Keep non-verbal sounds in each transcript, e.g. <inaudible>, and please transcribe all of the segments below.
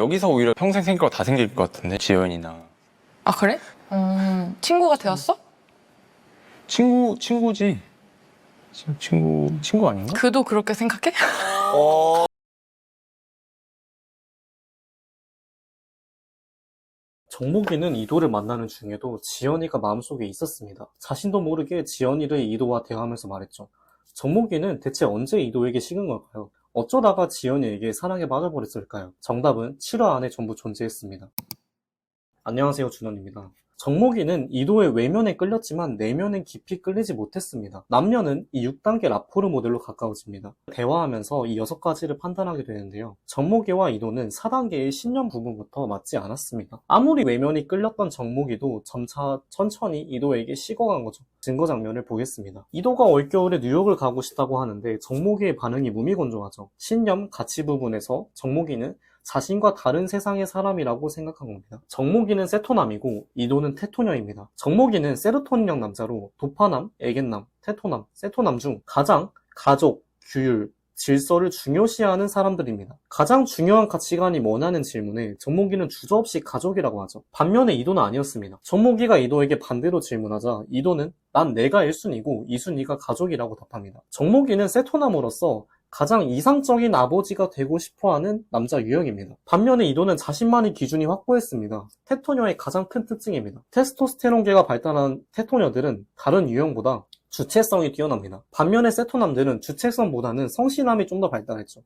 여기서 오히려 평생 생길 거 다 생길 것 같은데 지연이나 아 그래? 음, 친구가 되었어? 친구 친구지 친- 친구 친구 아닌가? 그도 그렇게 생각해? <laughs> 정목이는 이도를 만나는 중에도 지연이가 마음속에 있었습니다. 자신도 모르게 지연이를 이도와 대화하면서 말했죠. 정목이는 대체 언제 이도에게 식은 걸까요? 어쩌다가 지연이에게 사랑에 빠져버렸을까요? 정답은 7화 안에 전부 존재했습니다. 안녕하세요, 준원입니다. 정목이는 이도의 외면에 끌렸지만 내면은 깊이 끌리지 못했습니다. 남녀는 이 6단계 라포르 모델로 가까워집니다. 대화하면서 이 6가지를 판단하게 되는데요. 정목이와 이도는 4단계의 신념 부분부터 맞지 않았습니다. 아무리 외면이 끌렸던 정목이도 점차 천천히 이도에게 식어간 거죠. 증거 장면을 보겠습니다. 이도가 올겨울에 뉴욕을 가고 싶다고 하는데 정목이의 반응이 무미건조하죠. 신념, 가치 부분에서 정목이는 자신과 다른 세상의 사람이라고 생각한 겁니다. 정목이는 세토남이고 이도는 테토녀입니다. 정목이는 세로토닌형 남자로 도파남, 애견남, 테토남, 세토남 중 가장 가족, 규율, 질서를 중요시하는 사람들입니다. 가장 중요한 가치관이 뭐냐는 질문에 정목이는 주저없이 가족이라고 하죠. 반면에 이도는 아니었습니다. 정목이가 이도에게 반대로 질문하자 이도는 난 내가 1순위고 2순위가 가족이라고 답합니다. 정목이는 세토남으로서 가장 이상적인 아버지가 되고 싶어하는 남자 유형입니다. 반면에 이도는 자신만의 기준이 확고했습니다. 테토녀의 가장 큰 특징입니다. 테스토스테론계가 발달한 테토녀들은 다른 유형보다 주체성이 뛰어납니다. 반면에 세토남들은 주체성보다는 성실함이 좀 더 발달했죠.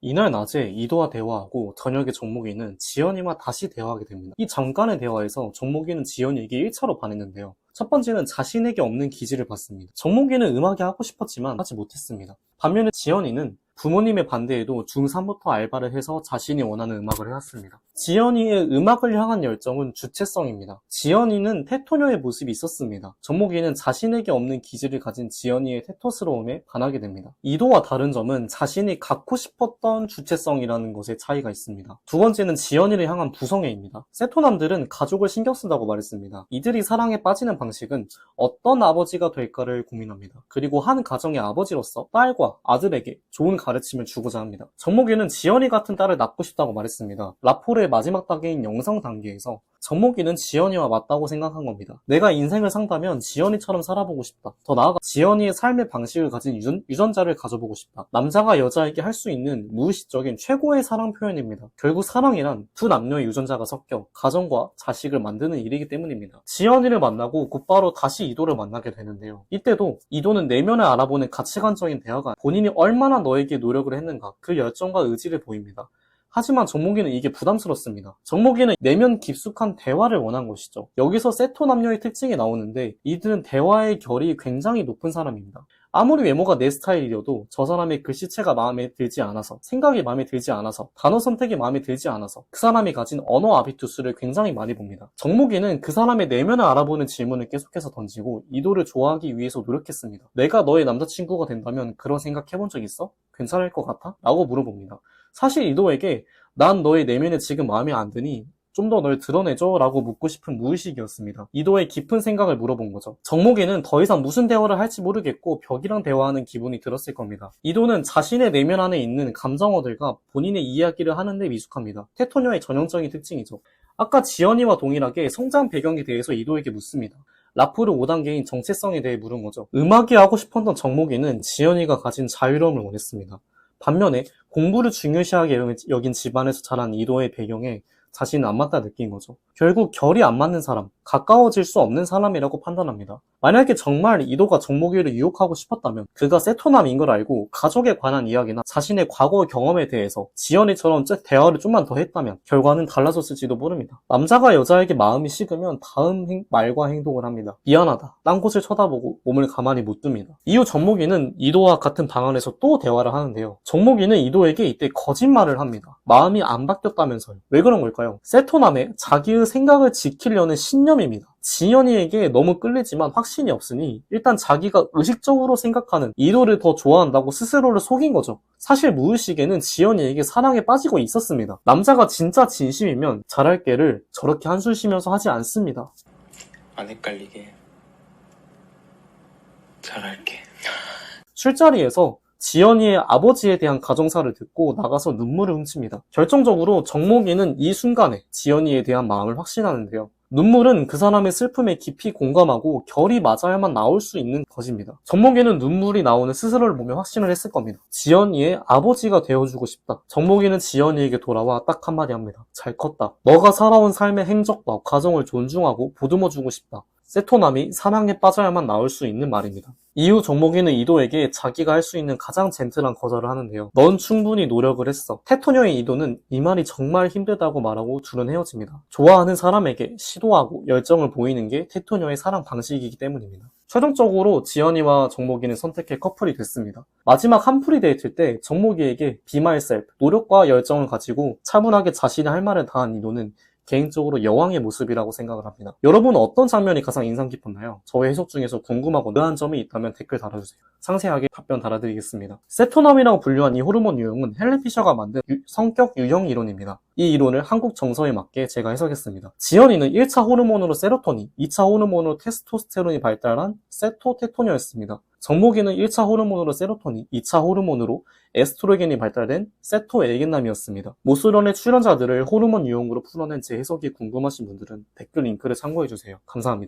이날 낮에 이도와 대화하고 저녁에 정목이는 지연이와 다시 대화하게 됩니다. 이 잠깐의 대화에서 정목이는 지연이에게 1차로 반했는데요. 첫 번째는 자신에게 없는 기질을 봤습니다. 정목이는 음악이 하고 싶었지만 하지 못했습니다. 반면에 지연이는 부모님의 반대에도 중3부터 알바를 해서 자신이 원하는 음악을 해왔습니다. 지연이의 음악을 향한 열정은 주체성입니다. 지연이는 테토녀의 모습이 있었습니다. 정목이는 자신에게 없는 기질을 가진 지연이의 테토스러움에 반하게 됩니다. 이도와 다른 점은 자신이 갖고 싶었던 주체성이라는 것에 차이가 있습니다. 두 번째는 지연이를 향한 부성애입니다. 세토남들은 가족을 신경 쓴다고 말했습니다. 이들이 사랑에 빠지는 방식은 어떤 아버지가 될까를 고민합니다. 그리고 한 가정의 아버지로서 딸과 아들에게 좋은 가 르침을 주고자 합니다. 정목이는 지연이 같은 딸을 낳고 싶다고 말했습니다. 라포르의 마지막 단계인 영상 단계에서 정목이는 지연이와 맞다고 생각한 겁니다. 내가 인생을 산다면 지연이처럼 살아보고 싶다. 더 나아가 지연이의 삶의 방식을 가진 유전, 유전 자를 가져보고 싶다. 남자가 여자에게 할 수 있는 무의식적인 최고의 사랑 표현입니다. 결국 사랑이란 두 남녀의 유전자가 섞여 가정과 자식을 만드는 일이기 때문입니다. 지연이를 만나고 곧바로 다시 이도를 만나게 되는데요. 이때도 이도는 내면을 알아보는 가치관적인 대화가 본인이 얼마나 너에게 노력을 했는가 그 열정과 의지를 보입니다. 하지만 정목이는 이게 부담스럽습니다. 정목이는 내면 깊숙한 대화를 원한 것이죠. 여기서 세토 남녀의 특징이 나오는데 이들은 대화의 결이 굉장히 높은 사람입니다. 아무리 외모가 내 스타일이어도 저 사람의 글씨체가 마음에 들지 않아서 생각이 마음에 들지 않아서 단어 선택이 마음에 들지 않아서 그 사람이 가진 언어 아비투스를 굉장히 많이 봅니다. 정목이는 그 사람의 내면을 알아보는 질문을 계속해서 던지고 이도를 좋아하기 위해서 노력했습니다. 내가 너의 남자친구가 된다면 그런 생각 해본 적 있어? 괜찮을 것 같아? 라고 물어봅니다. 사실 이도에게 난 너의 내면에 지금 마음에 안 드니 좀 더 널 드러내줘 라고 묻고 싶은 무의식이었습니다. 이도의 깊은 생각을 물어본 거죠. 정목이는 더 이상 무슨 대화를 할지 모르겠고 벽이랑 대화하는 기분이 들었을 겁니다. 이도는 자신의 내면 안에 있는 감정어들과 본인의 이야기를 하는데 미숙합니다. 테토녀의 전형적인 특징이죠. 아까 지연이와 동일하게 성장 배경에 대해서 이도에게 묻습니다. 라프르 5단계인 정체성에 대해 물은 거죠. 음악이 하고 싶었던 정목이는 지연이가 가진 자유로움을 원했습니다. 반면에 공부를 중요시하게 여긴 집안에서 자란 이도의 배경에 자신은 안 맞다 느낀 거죠. 결국 결이 안 맞는 사람, 가까워질 수 없는 사람이라고 판단합니다. 만약에 정말 이도가 정목이를 유혹하고 싶었다면 그가 세토남인 걸 알고 가족에 관한 이야기나 자신의 과거 경험에 대해서 지연이처럼 대화를 좀만 더 했다면 결과는 달라졌을지도 모릅니다. 남자가 여자에게 마음이 식으면 다음 행- 말과 행동을 합니다. 미안하다. 딴 곳을 쳐다보고 몸을 가만히 못 둡니다. 이후 정목이는 이도와 같은 방 안에서 또 대화를 하는데요. 정목이는 이도에게 이때 거짓말을 합니다. 마음이 안 바뀌었다면서요. 왜 그런 걸까요? 세토남의 자기의 생각을 지키려는 신념입니다. 지연이에게 너무 끌리지만 확신이 없으니 일단 자기가 의식적으로 생각하는 이도를 더 좋아한다고 스스로를 속인 거죠. 사실 무의식에는 지연이에게 사랑에 빠지고 있었습니다. 남자가 진짜 진심이면 잘할게를 저렇게 한숨 쉬면서 하지 않습니다. 안 헷갈리게 잘할게 술자리에서 지연이의 아버지에 대한 가정사를 듣고 나가서 눈물을 훔칩니다. 결정적으로 정목이는 이 순간에 지연이에 대한 마음을 확신하는데요. 눈물은 그 사람의 슬픔에 깊이 공감하고 결이 맞아야만 나올 수 있는 것입니다. 정목이는 눈물이 나오는 스스로를 보며 확신을 했을 겁니다. 지연이의 아버지가 되어주고 싶다. 정목이는 지연이에게 돌아와 딱 한마디 합니다. 잘 컸다. 너가 살아온 삶의 행적과 과정을 존중하고 보듬어주고 싶다. 세토남이 사랑에 빠져야만 나올 수 있는 말입니다. 이후 정목이는 이도에게 자기가 할 수 있는 가장 젠틀한 거절을 하는데요. 넌 충분히 노력을 했어. 테토녀의 이도는 이 말이 정말 힘들다고 말하고 둘은 헤어집니다. 좋아하는 사람에게 시도하고 열정을 보이는 게 테토녀의 사랑 방식이기 때문입니다. 최종적으로 지연이와 정목이는 선택해 커플이 됐습니다. 마지막 한풀이 데이트 때 정목이에게 myself, 노력과 열정을 가지고 차분하게 자신이 할 말을 다한 이도는 개인적으로 여왕의 모습이라고 생각을 합니다. 여러분은 어떤 장면이 가장 인상 깊었나요? 저의 해석 중에서 궁금하고 의아한 점이 있다면 댓글 달아주세요. 상세하게 답변 달아드리겠습니다. 세토남이라고 분류한 이 호르몬 유형은 헬렌 피셔가 만든 유- 성격 유형 이론입니다. 이 이론을 한국 정서에 맞게 제가 해석했습니다. 지연이는 1차 호르몬으로 세로토닌, 2차 호르몬으로 테스토스테론이 발달한 세토테토녀였습니다. 정목이는 1차 호르몬으로 세로토닌, 2차 호르몬으로 에스트로겐이 발달된 세토에겐남이었습니다. 모쏠연의 출연자들을 호르몬 유형으로 풀어낸 제 해석이 궁금하신 분들은 댓글 링크를 참고해주세요. 감사합니다.